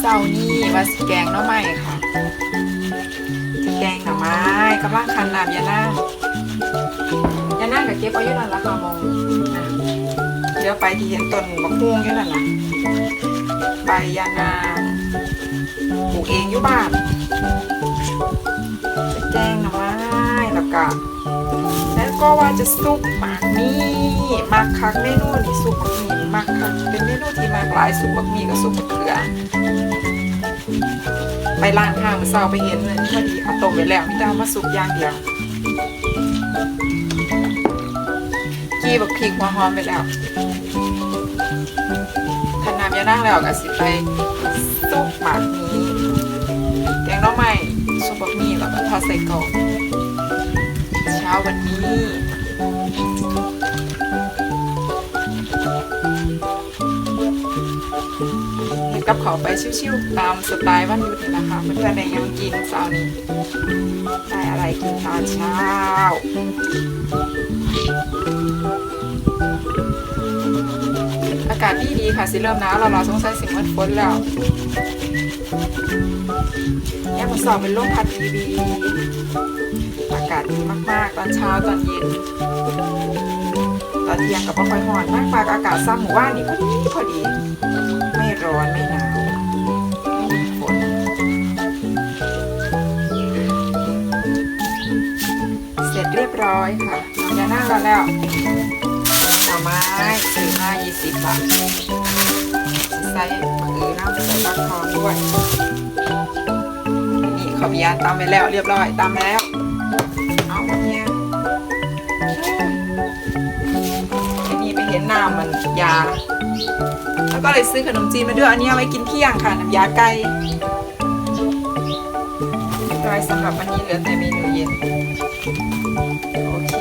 เสาร์นี้ว่าสิแกงน้อไม้ค่ะจะแกงหน่อไม้กำลังคันน้ำยานั่งยานั่งกับเก็บเอาอยู่นั่นละค่ะมองนะเดี๋ยวไปที่เห็นต้นบักฮวงอยู่นั่นละใบยานาปลูกเองอยู่บ้าน ก็ว่าจะซุปหมากนี่หมากคักเมนูนี่ซุปหมากนี่หมากคักเป็นเมนูที่มากหลายซุปหมากนี่กับซุปมะเขือไปร้านข้างเศร้าไปเห็นเลยพอดีเอาต้มไปแล้วมีแต่เอามาสุกอย่างเดียวกี้บักพริกหัวหอมไปแล้วขนน้ำยานั่งแล้วก็สิไปซุปหมากนี้แกงน้อไม้ซุปบักหมี่แล้วก็ทอดใส่กรอกเช้า วันนี้เห็นกับขาวไปชิวๆตามสไตล์วันยุดนี่นะคะเพื่อนๆได้ยังกินเช้านี้ได้อะไรกินตอนเช้าอากาศดีดีๆค่ะสิเริ่มหนาวเราเราสงสัยสิมันฝนแล้วยังมาสอบเป็นลมพัดดีดี อากาศดีมากๆ ตอนเช้าตอนเย็น ตอนเที่ยงกับพอค่อยร้อนมากมากอากาศซ้ำหมู่บ้านนี่พอดีพอดี ไม่ร้อนไม่หนาวไม่มีฝนเสร็จเรียบร้อยค่ะจะนั่งแล้วแล้วหน่อไม้ซื้อมา20บาทใส่มะเขือน้ำใส่ฟักทองด้วยนี่ขอบียาตำไปแล้วเรียบร้อยตำแล้ว เห็นหน้ามันยา แล้วก็เลยซื้อขนมจีนมาด้วยอันนี้เอาไว้กินเที่ยงค่ะน้ำยาไก่เรียบร้อยสำหรับวันนี้เหลือแต่เมนูเย็น โอเค